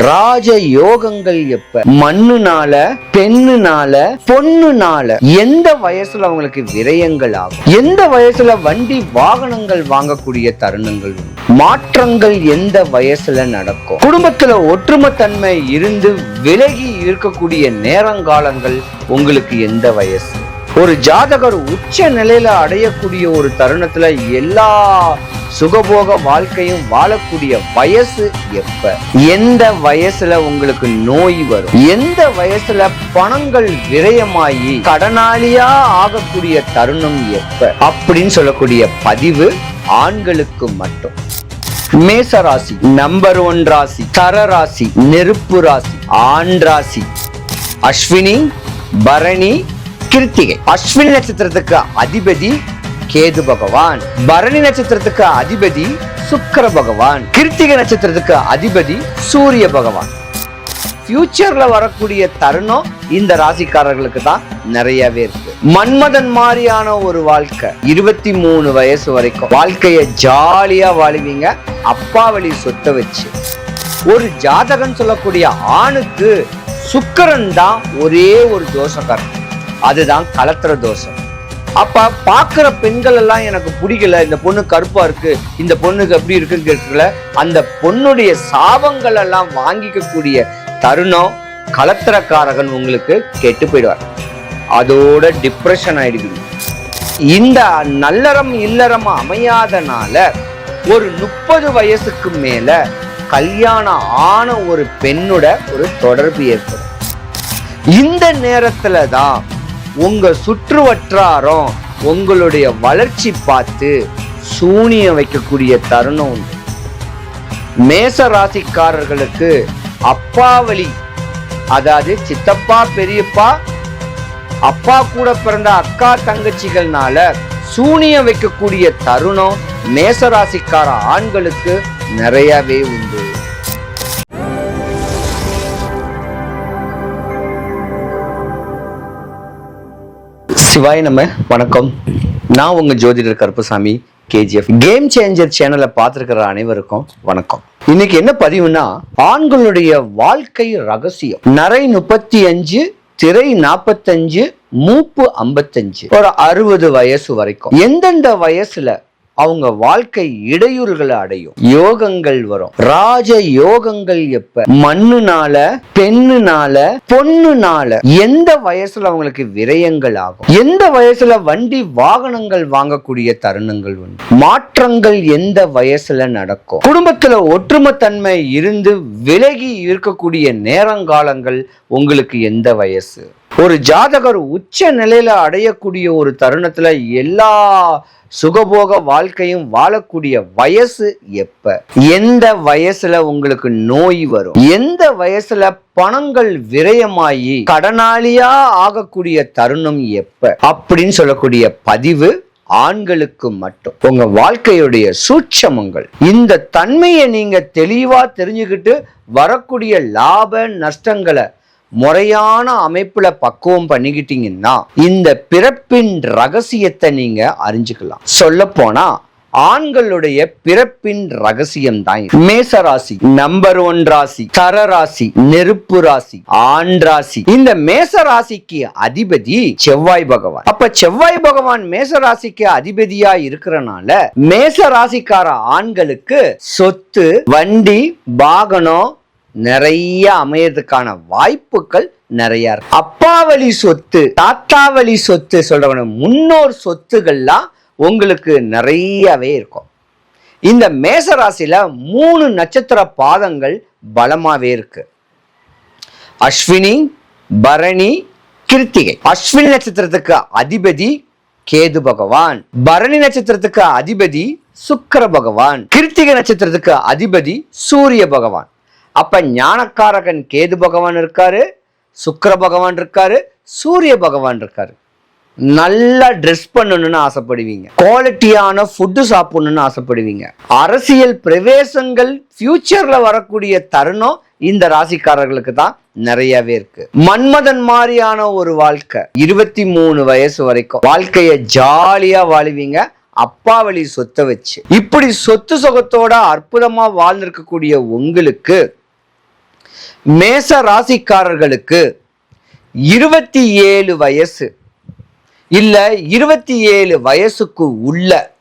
ராஜ யோகங்கள் எப்ப? மண்ணுனால பெண்ணுனால பொண்ணுனால எந்த வயசுல அவங்களுக்கு விரயங்கள் ஆகும்? எந்த வயசுல வண்டி வாகனங்கள் வாங்கக்கூடிய தருணங்கள் உண்டு? மாற்றங்கள் எந்த வயசுல நடக்கும்? குடும்பத்துல ஒற்றுமைத்தன்மை இருந்து விலகி இருக்கக்கூடிய நேரங்காலங்கள் உங்களுக்கு எந்த வயசு? ஒரு ஜாதகர் உச்ச நிலையில அடையக்கூடிய ஒரு தருணத்துல எல்லா சுகபோக வாழ்க்கையும் வாழக்கூடிய வயசு எப்ப? எந்த வயசுல உங்களுக்கு நோய் வரும்? எந்த வயசுல பணங்கள் விரயமாகி கடனாளியா ஆகக்கூடிய தருணம் எப்ப? அப்படின்னு சொல்லக்கூடிய பதிவு ஆண்களுக்கு மட்டும். மேச ராசி நம்பர் ஒன் ராசி தர ராசி நெருப்பு ராசி ஆண் ராசி அஸ்வினி பரணி கிருத்திகை. அஸ்வினி நட்சத்திரத்துக்கு அதிபதி கேது பகவான். பரணி நட்சத்திரத்துக்கு அதிபதி சுக்கிர பகவான். கிருத்திகை நட்சத்திரத்துக்கு அதிபதி சூரிய பகவான். ஃபியூச்சர்ல வரக்கூடிய தருணம் இந்த ராசிக்காரர்களுக்கு தான் நிறையவே இருக்கு. மன்மதன் மாதிரியான ஒரு வாழ்க்கை. இருபத்தி மூணு வயசு வரைக்கும் வாழ்க்கைய ஜாலியா வாழுவீங்க. அப்பா வழி சொத்தை வச்சு. ஒரு ஜாதகம் சொல்லக்கூடிய ஆணுக்கு சுக்கரன் தான் ஒரே ஒரு தோஷக்காரன். அதுதான் கலத்திர தோஷம். அப்ப பாக்குற பெண்கள் எல்லாம் எனக்கு பிடிக்கல இந்த பொண்ணு கருப்பா இருக்கு இந்த பொண்ணுக்கு எப்படி இருக்குங்கிறதுல அந்த பொண்ணுடைய சாபங்கள் எல்லாம் வாங்கிக்க கூடிய தருணம் கலத்திரக்காரகன் உங்களுக்கு கெட்டு போயிடுவார். அதோட டிப்ரெஷன் ஆயிடுவீங்க. இந்த நல்லறம் இல்லறம் அமையாதனால ஒரு முப்பது வயசுக்கு மேல கல்யாணம் ஆன ஒரு பெண்ணோட ஒரு தொடர்பு ஏற்படும். இந்த நேரத்துல தான் உங்க சுற்று வட்டாரம் உங்களுடைய வளர்ச்சி பார்த்து சூனியம் வைக்கக்கூடிய தருணம் உண்டு. மேச ராசிக்காரர்களுக்கு அப்பாவளி அதாவது சித்தப்பா பெரியப்பா அப்பா கூட பிறந்த அக்கா தங்கச்சிகள்னால சூனியம் வைக்கக்கூடிய தருணம் மேசராசிக்கார ஆண்களுக்கு நிறையவே உண்டு. சிவாய் நம்ம வணக்கம். நான் உங்க ஜோதிடர் கருப்பசாமி கேஜிஎஃப் கேம் சேஞ்சர் சேனலை பார்த்துருக்கிற அனைவருக்கும் வணக்கம். இன்னைக்கு என்ன பதிவுனா ஆண்களுடைய வாழ்க்கை ரகசியம். நரை முப்பத்தி அஞ்சு திரை நாற்பத்தஞ்சு மூப்பு ஐம்பத்தஞ்சு. ஒரு அறுபது வயசு வரைக்கும். எந்தெந்த வயசுல அவங்க வாழ்க்கை இடையூறுகளை அடையும். யோகங்கள் வரும். ராஜ யோகங்கள் எப்ப? மண்ணுனால பெண்ணுனால பொண்ணுனால. எந்த வயசுல அவங்களுக்கு விரயங்கள் ஆகும்? எந்த வயசுல வண்டி வாகனங்கள் வாங்கக்கூடிய தருணங்கள் உண்டு? மாற்றங்கள் எந்த வயசுல நடக்கும்? குடும்பத்துல ஒற்றுமைத்தன்மை இருந்து விலகி இருக்கக்கூடிய நேரங்காலங்கள் உங்களுக்கு எந்த வயசு? ஒரு ஜாதகர் உச்ச நிலையில அடையக்கூடிய ஒரு தருணத்துல எல்லா சுகபோக வாழ்க்கையும் வாழக்கூடிய வயசு எப்ப? எந்த வயசுல உங்களுக்கு நோய் வரும்? எந்த வயசுல பணங்கள் விரயமாகி கடனாளியா ஆகக்கூடிய தருணம் எப்ப? அப்படின்னு சொல்லக்கூடிய பதிவு ஆண்களுக்கு மட்டும். உங்க வாழ்க்கையுடைய சூட்சமங்கள். இந்த தன்மையை நீங்க தெளிவா தெரிஞ்சுக்கிட்டு வரக்கூடிய லாப நஷ்டங்களை முறையான அமைப்புல பக்குவம் பண்ணிக்கிட்டீங்கன்னா இந்த பிறப்பின் ரகசியத்தை நீங்க அறிஞ்சுக்கலாம். சொல்ல போனா ஆண்களுடைய பிறப்பின் ரகசியம் தான் மேச ராசி நம்பர் ஒன் ராசி தர ராசி நெருப்பு ராசி ஆண் ராசி. இந்த மேச ராசிக்கு அதிபதி செவ்வாய் பகவான். அப்ப செவ்வாய் பகவான் மேச ராசிக்கு அதிபதியா இருக்கிறனால மேச ராசிக்கார ஆண்களுக்கு சொத்து வண்டி வாகனம் நிறைய அமையறதுக்கான வாய்ப்புகள் நிறைய இருக்கு. அப்பாவளி சொத்து தாத்தாவளி சொத்து சொல்றவன முன்னோர் சொத்துகள்லாம் உங்களுக்கு நிறையவே இருக்கும். இந்த மேசராசியில மூணு நட்சத்திர பாதங்கள் பலமாவே இருக்கு. அஸ்வினி பரணி கிருத்திகை. அஸ்வினி நட்சத்திரத்துக்கு அதிபதி கேது பகவான். பரணி நட்சத்திரத்துக்கு அதிபதி சுக்கிர பகவான். கிருத்திகை நட்சத்திரத்துக்கு அதிபதி சூரிய பகவான். அப்ப ஞானக்காரகன் கேது பகவான் இருக்காரு சுக்கர பகவான் இருக்காரு சூரிய பகவான் இருக்காரு. நல்லா ட்ரெஸ் பண்ணணும்னு ஆசைப்படுவீங்க. குவாலிட்டியான ஃபுட்டு சாப்பிடணும்னு ஆசைப்படுவீங்க. அரசியல் பிரவேசங்கள் ஃபியூச்சர்ல வரக்கூடிய தருணம் இந்த ராசிக்காரர்களுக்கு தான் நிறையவே இருக்கு. மன்மதன் மாதிரியான ஒரு வாழ்க்கை இருபத்தி மூணு வயசு வரைக்கும் வாழ்க்கைய ஜாலியா வாழுவீங்க. அப்பா வழி சொத்தை வச்சு. இப்படி சொத்து சுகத்தோட அற்புதமா வாழ்ந்திருக்கக்கூடிய உங்களுக்கு மேச ராசிக்காரர்களுக்கு இருபத்தி ஏழு வயசு. இல்லை இருபத்தி ஏழு வயசுக்கு உள்ள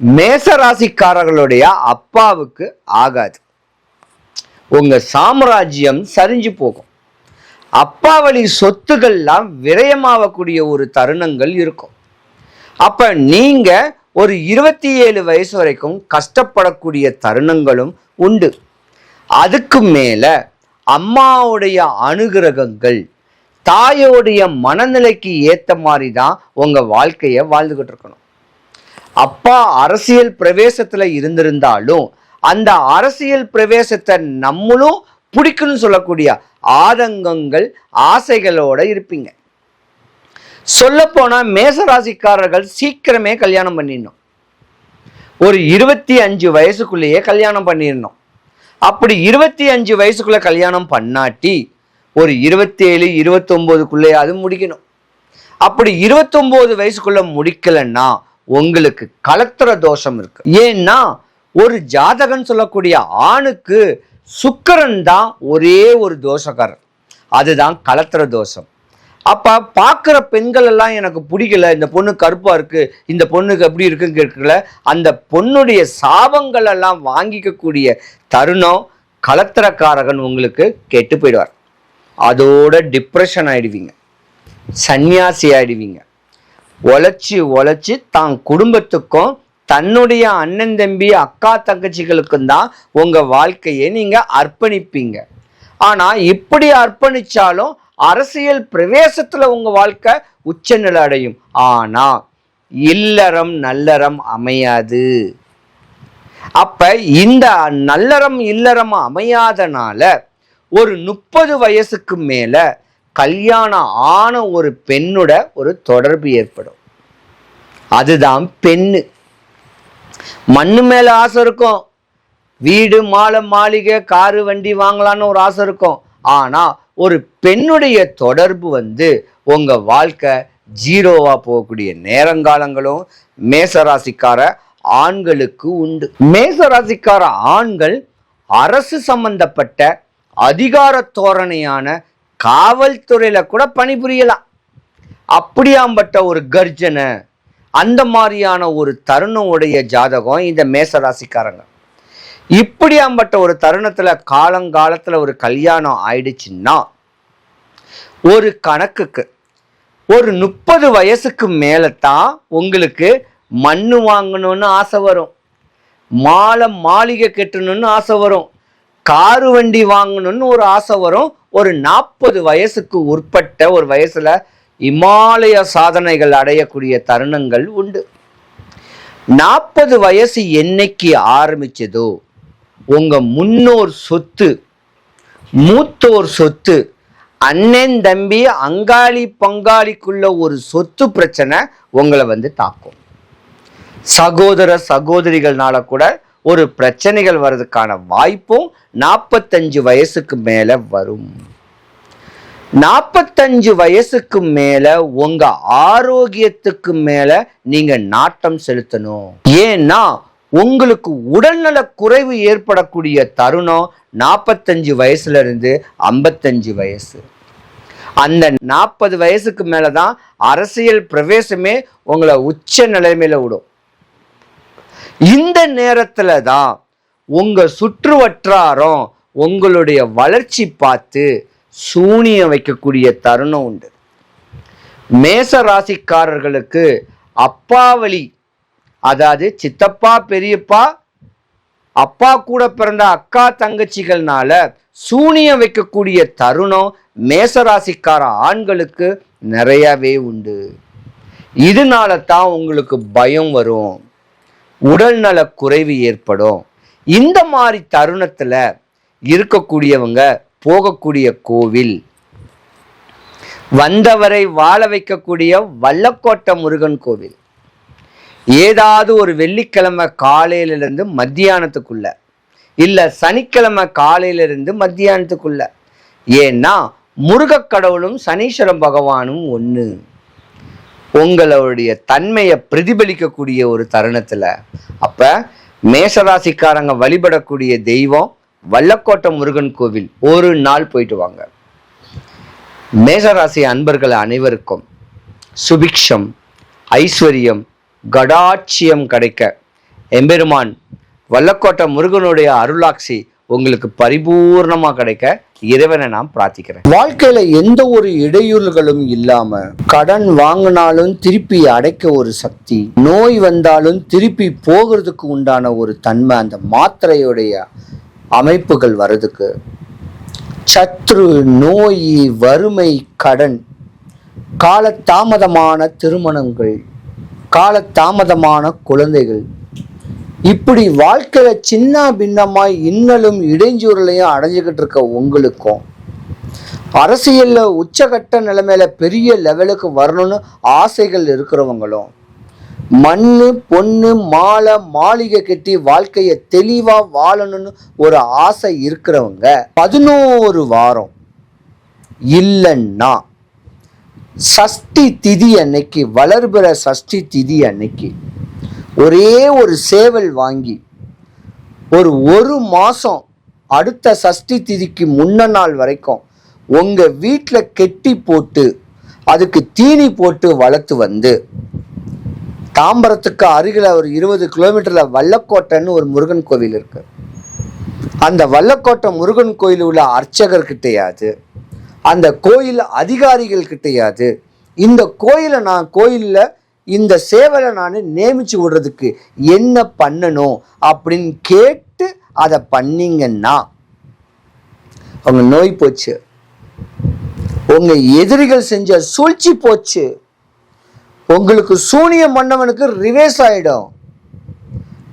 மேச ராசிக்காரர்களுடைய அப்பாவுக்கு ஆகாது. உங்க சாம்ராஜ்யம் சரிஞ்சு போகும். அப்பா வழி சொத்துக்கள்லாம் விரயமாகக்கூடிய ஒரு தருணங்கள் இருக்கும். அப்ப நீங்க ஒரு இருபத்தி ஏழு வயசு வரைக்கும் கஷ்டப்படக்கூடிய தருணங்களும் உண்டு. அதுக்கு மேலே அம்மாவுடைய அனுகிரகங்கள் தாயோடைய மனநிலைக்கு ஏற்ற மாதிரி தான் உங்கள் வாழ்க்கையை வாழ்ந்துக்கிட்டு இருக்கணும். அப்பா அரசியல் பிரவேசத்தில் இருந்திருந்தாலும் அந்த அரசியல் பிரவேசத்தை நம்மளும் பிடிக்குன்னு சொல்லக்கூடிய ஆதங்கங்கள் ஆசைகளோட இருப்பீங்க. சொல்லப்போனால் மேசராசிக்காரர்கள் சீக்கிரமே கல்யாணம் பண்ணிடணும். ஒரு இருபத்தி அஞ்சு வயசுக்குள்ளேயே கல்யாணம் பண்ணிடணும். அப்படி இருபத்தி அஞ்சு வயசுக்குள்ள கல்யாணம் பண்ணாட்டி ஒரு இருபத்தேழு இருபத்தொம்போதுக்குள்ளேயாவது முடிக்கணும். அப்படி இருபத்தொம்போது வயசுக்குள்ள முடிக்கலன்னா உங்களுக்கு கலத்திர தோஷம் இருக்கு. ஏன்னா ஒரு ஜாதகன் சொல்லக்கூடிய ஆணுக்கு சுக்கரன் தான் ஒரே ஒரு தோஷக்காரர். அதுதான் கலத்திர தோஷம். அப்போ பார்க்குற பெண்கள் எல்லாம் எனக்கு பிடிக்கல இந்த பொண்ணு கருப்பாக இருக்குது இந்த பொண்ணுக்கு எப்படி இருக்குன்னு கேட்கல அந்த பொண்ணுடைய சாபங்கள் எல்லாம் வாங்கிக்கக்கூடிய தருணம் கலத்திரக்காரகன் உங்களுக்கு கெட்டு போயிடுவார். அதோட டிப்ரெஷன் ஆயிடுவீங்க. சன்னியாசி ஆயிடுவீங்க. உழைச்சி உழைச்சி தான் குடும்பத்துக்கும் தன்னுடைய அண்ணன் தம்பி அக்கா தங்கச்சிகளுக்கும் தான் உங்கள் வாழ்க்கையை நீங்கள் அர்ப்பணிப்பீங்க. ஆனால் இப்படி அர்ப்பணிச்சாலும் அரசியல் பிரவேசத்துல உங்க வாழ்க்கை உச்சநிலை அடையும். ஆனா இல்லறம் நல்லறம் அமையாது. அப்ப இந்த நல்லறம் இல்லறம் அமையாதனால ஒரு முப்பது வயசுக்கு மேல கல்யாணம் ஆன ஒரு பெண்ணோட ஒரு தொடர்பு ஏற்படும். அதுதான் பெண்ணு. மண்ணு மேல ஆசை இருக்கும். வீடு மாலை மாளிகை காரு வண்டி வாங்கலான்னு ஒரு ஆசை இருக்கும். ஆனா ஒரு பெண்ணுடைய தொடர்பு வந்து உங்க வாழ்க்கை ஜீரோவா போகக்கூடிய நேரங்காலங்களும் மேசராசிக்கார ஆண்களுக்கு உண்டு. மேசராசிக்கார ஆண்கள் அரசு சம்பந்தப்பட்ட அதிகார தோரணையான காவல்துறையில கூட பணிபுரியலாம் அப்படியாம்பட்ட ஒரு கர்ஜனை அந்த மாதிரியான ஒரு தருணம் உடைய ஜாதகம் இந்த மேசராசிக்காரங்க. இப்படியாம்பட்ட ஒரு தருணத்தில் காலங்காலத்தில் ஒரு கல்யாணம் ஆயிடுச்சுன்னா ஒரு கணக்குக்கு ஒரு முப்பது வயசுக்கு மேலே தான் உங்களுக்கு மண்ணு வாங்கணும்னு ஆசை வரும். மாலை மாளிகை கட்டணும்னு ஆசை வரும். காரு வண்டி வாங்கணும்னு ஒரு ஆசை வரும். ஒரு நாற்பது வயசுக்கு உட்பட்ட ஒரு வயசில் இமாலய சாதனைகள் அடையக்கூடிய தருணங்கள் உண்டு. நாற்பது வயசு என்னைக்கு ஆரம்பிச்சதோ உங்கள் முன்னோர் சொத்து மூத்தோர் சொத்து அண்ணன் தம்பி அங்காளி பங்காளிக்குள்ள ஒரு சொத்து பிரச்சனை உங்களை வந்து தாக்கும். சகோதர சகோதரிகள்னால கூட ஒரு பிரச்சனைகள் வர்றதுக்கான வாய்ப்பும் நாற்பத்தஞ்சு வயசுக்கு மேலே வரும். நாற்பத்தஞ்சு வயசுக்கு மேலே உங்கள் ஆரோக்கியத்துக்கு மேலே நீங்கள் நாட்டம் செலுத்தணும். ஏன்னா உங்களுக்கு உடல்நல குறைவு ஏற்படக்கூடிய தருணம் நாற்பத்தஞ்சு வயசுல இருந்து ஐம்பத்தஞ்சு வயசு. அந்த நாற்பது வயசுக்கு மேலதான் அரசியல் பிரவேசமே உங்களை உச்ச நிலைமையில விடும். இந்த நேரத்துல தான் உங்க சுற்று வட்டாரம் உங்களுடைய வளர்ச்சி பார்த்து சூனியம் வைக்கக்கூடிய தருணம் உண்டு. மேச ராசிக்காரர்களுக்கு அப்பாவளி அதாவது சித்தப்பா பெரியப்பா அப்பா கூட பிறந்த அக்கா தங்கச்சிகள்னால சூனியம் வைக்கக்கூடிய தருணம் மேசராசிக்கார ஆண்களுக்கு நிறையவே உண்டு. இதனால தான் உங்களுக்கு பயம் வரும். உடல்நல குறைவு ஏற்படும். இந்த மாதிரி தருணத்துல இருக்கக்கூடியவங்க போகக்கூடிய கோவில் வந்தவரை வாழ வைக்கக்கூடிய வல்லக்கோட்டை முருகன் கோவில் ஏதாவது ஒரு வெள்ளிக்கிழமை காலையிலிருந்து மத்தியானத்துக்குள்ள இல்லை சனிக்கிழமை காலையிலிருந்து மத்தியானத்துக்குள்ள. ஏன்னா முருகக் கடவுளும் சனீஸ்வரம் பகவானும் ஒன்று உங்களுடைய தன்மையை பிரதிபலிக்கக்கூடிய ஒரு தருணத்தில் அப்போ மேஷராசிக்காரங்க வழிபடக்கூடிய தெய்வம் வல்லக்கோட்டை முருகன் கோவில். ஒரு நாள் போயிட்டு வாங்க. மேசராசி அன்பர்கள் அனைவருக்கும் சுபிக்ஷம் ஐஸ்வர்யம் கடாட்சியம் கிடைக்க. எம்பெருமான் வல்லக்கோட்டை முருகனுடைய அருளாட்சி உங்களுக்கு பரிபூர்ணமாக கிடைக்க இறைவனை நான் பிரார்த்திக்கிறேன். வாழ்க்கையில எந்த ஒரு இடையூறுகளும் இல்லாம கடன் வாங்கினாலும் திருப்பி அடைக்க ஒரு சக்தி நோய் வந்தாலும் திருப்பி போகிறதுக்கு உண்டான ஒரு தன்மை அந்த மாத்திரையுடைய அமைப்புகள் வர்றதுக்கு. சத்ரு நோய் வறுமை கடன் காலதாமதமான திருமணங்கள் காலதாமதமான குழந்தைகள். இப்படி வாழ்க்கையில சின்ன பின்னமாய் இன்னலும் இடைஞ்சூரலையும் அடைஞ்சுக்கிட்டு இருக்க உங்களுக்கும். அரசியல்ல உச்சகட்ட நிலைமையில பெரிய லெவலுக்கு வரணும்னு ஆசைகள் இருக்கிறவங்களும் மண்ணு பொண்ணு மாலை மாளிகை கட்டி வாழ்க்கைய தெளிவா வாழணும்னு ஒரு ஆசை இருக்கிறவங்க பதினோரு வாரம். இல்லைன்னா சஷ்டி திதி அன்னைக்கு வளர்பிற சஷ்டி திதி அன்னைக்கு ஒரே ஒரு சேவல் வாங்கி ஒரு ஒரு மாதம் அடுத்த சஷ்டி திதிக்கு முன்ன நாள் வரைக்கும் உங்கள் வீட்டில் கெட்டி போட்டு அதுக்கு தீனி போட்டு வளர்த்து வந்து தாம்பரத்துக்கு அருகில் ஒரு இருபது கிலோமீட்டரில் வல்லக்கோட்டைன்னு ஒரு முருகன் கோவில் இருக்கு. அந்த வல்லக்கோட்டை முருகன் கோயில் உள்ள அர்ச்சகர் கிட்டையாது அந்த கோயில் அதிகாரிகள் கிட்டையாது இந்த கோயிலை நான் கோயிலில் இந்த சேவலை நான் நியமிச்சு விடுறதுக்கு என்ன பண்ணணும் அப்படின்னு கேட்டு அதை பண்ணீங்கன்னா அவங்க நோய் போச்சு. உங்க எதிரிகள் செஞ்ச சூழ்ச்சி போச்சு. உங்களுக்கு சூனியம் மன்னவனுக்கு ரிவேஸ் ஆயிடும்.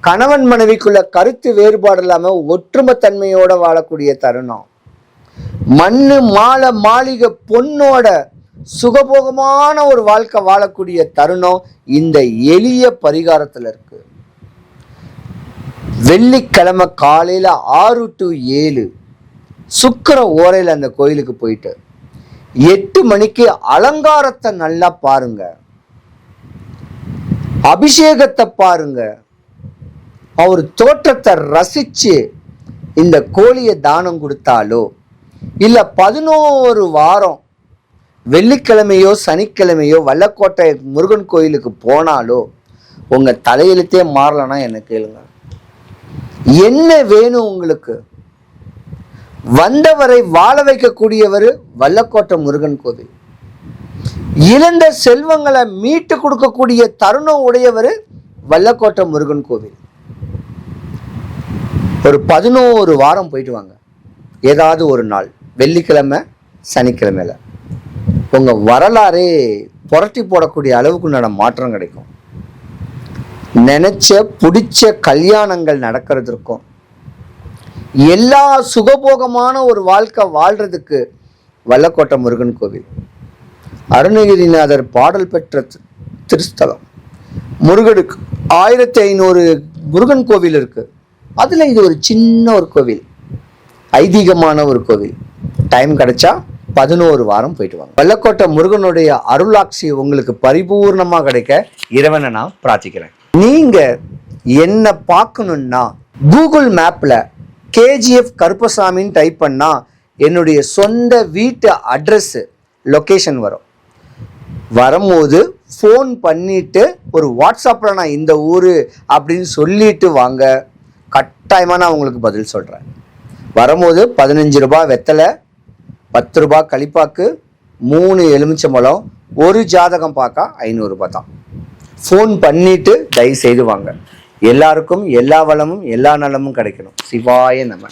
கணவன் மனைவிக்குள்ள கருத்து வேறுபாடு இல்லாமல் ஒற்றுமை தன்மையோட வாழக்கூடிய தருணம். மண்ணு மாலை மாளிகை பொண்ணோட சுகபோகமான ஒரு வாழ்க்கை வாழக்கூடிய தருணம் இந்த எளிய பரிகாரத்தில் இருக்கு. வெள்ளிக்கிழமை காலையில் ஆறு டு ஏழு சுக்கர ஓரையில் அந்த கோயிலுக்கு போயிட்டு எட்டு மணிக்கு அலங்காரத்தை நல்லா பாருங்க. அபிஷேகத்தை பாருங்க. அவர் தோற்றத்தை ரசித்து இந்த கோழியை தானம் கொடுத்தாலோ இல்லை பதினோரு வாரம் வெள்ளிக்கிழமையோ சனிக்கிழமையோ வல்லக்கோட்டை முருகன் கோயிலுக்கு போனாலோ உங்கள் தலையெழுத்தே மாறலன்னா என்ன கேளுங்க. என்ன வேணும் உங்களுக்கு? வந்தவரை வாழ வைக்கக்கூடியவர் வல்லக்கோட்டை முருகன் கோவில். இழந்த செல்வங்களை மீட்டு கொடுக்கக்கூடிய தருணம் உடையவர் வல்லக்கோட்டை முருகன் கோவில். ஒரு பதினோரு வாரம் போயிட்டு வாங்க. ஏதாவது ஒரு நாள் வெள்ளிக்கிழமை சனிக்கிழமையில். உங்கள் வரலாறே புரட்டி போடக்கூடிய அளவுக்கு உண்டான மாற்றம் கிடைக்கும். நினச்ச பிடிச்ச கல்யாணங்கள் நடக்கிறதுக்கும் எல்லா சுகபோகமான ஒரு வாழ்க்கை வாழ்கிறதுக்கு வல்லக்கோட்டை முருகன் கோவில். அருணகிரிநாதர் பாடல் பெற்ற திருஸ்தலம். முருகனுக்கு ஆயிரத்தி ஐநூறு முருகன் கோவில் இருக்குது அதில் இது ஒரு சின்ன ஒரு கோவில். ஐதீகமான ஒரு கோவில் டைம் கிடைச்சா பதினோரு வாரம் போயிட்டு வாங்க. வெள்ளக்கோட்டை முருகனுடைய அருளாட்சி உங்களுக்கு பரிபூர்ணமாக கிடைக்க இறைவனை நான் பிரார்த்திக்கிறேன். நீங்க என்ன பார்க்கணும்னா கூகுள் மேப்ல கேஜிஎஃப் கருப்பசாமின்னு டைப் பண்ணா என்னுடைய சொந்த வீட்டு அட்ரஸ் லொக்கேஷன் வரும். வரும்போது ஃபோன் பண்ணிட்டு ஒரு வாட்ஸ்அப்பில் நான் இந்த ஊர் அப்படின்னு சொல்லிட்டு வாங்க. கட்டாயமாக நான் உங்களுக்கு பதில் சொல்கிறேன் வரும்போது பதினஞ்சு ரூபாய் வெத்தலை பத்து ரூபாய் களிப்பாக்கு மூணு எலுமிச்சம்பழம் ஒரு ஜாதகம் பார்க்க ஐநூறுரூபா தான். ஃபோன் பண்ணிட்டு தயவு செய்து வாங்க. எல்லாருக்கும் எல்லா வளமும் எல்லா நலமும் கிடைக்கணும். சிவாய நம்ம